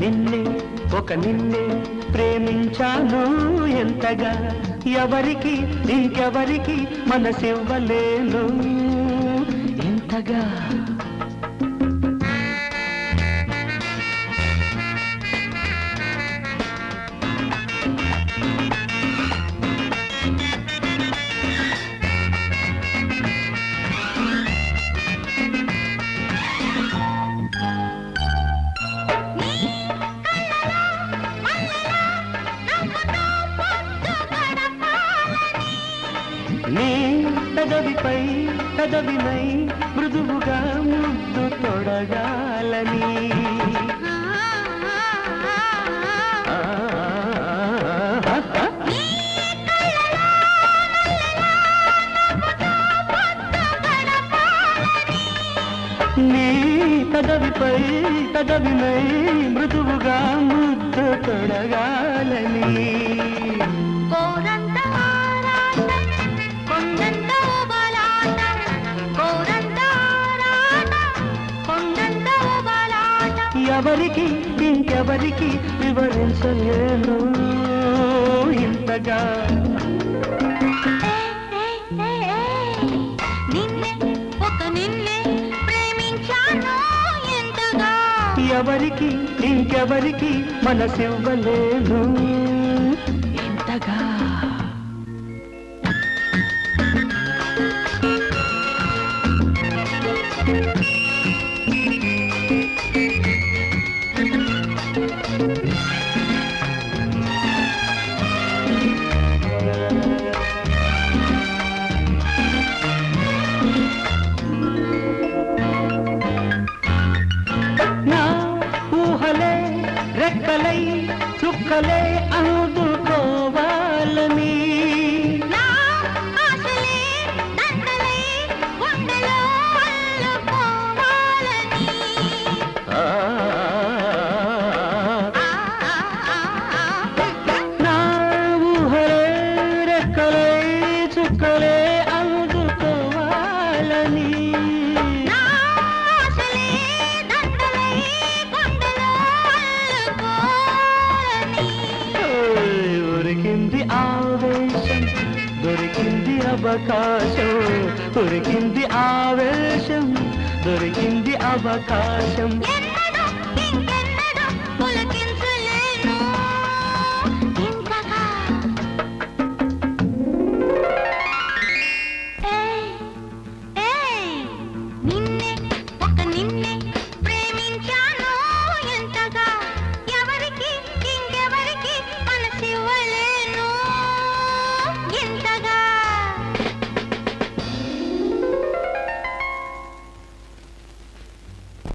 నిన్నే ఒక నిన్నే ప్రేమించాను ఎంతగా ఎవరికి ఇంకెవరికి మనసివ్వలేను. ఎంతగా నీ పెదవిపై పెదవినై మృదువుగా ముద్దు తొడగాలని. నీ పెదవిపై పెదవినై మృదువుగా ముద్దు తొడగాలని ఎవరికి ఇంకెవరికి వివరించలేను. ఇంతగా. ఎవరికి ఇంకెవరికి మనసివ్వలేదు ఇంతగా. దొరికింది అవకాశం దొరికింది ఆవేశం దొరికింది అవకాశం.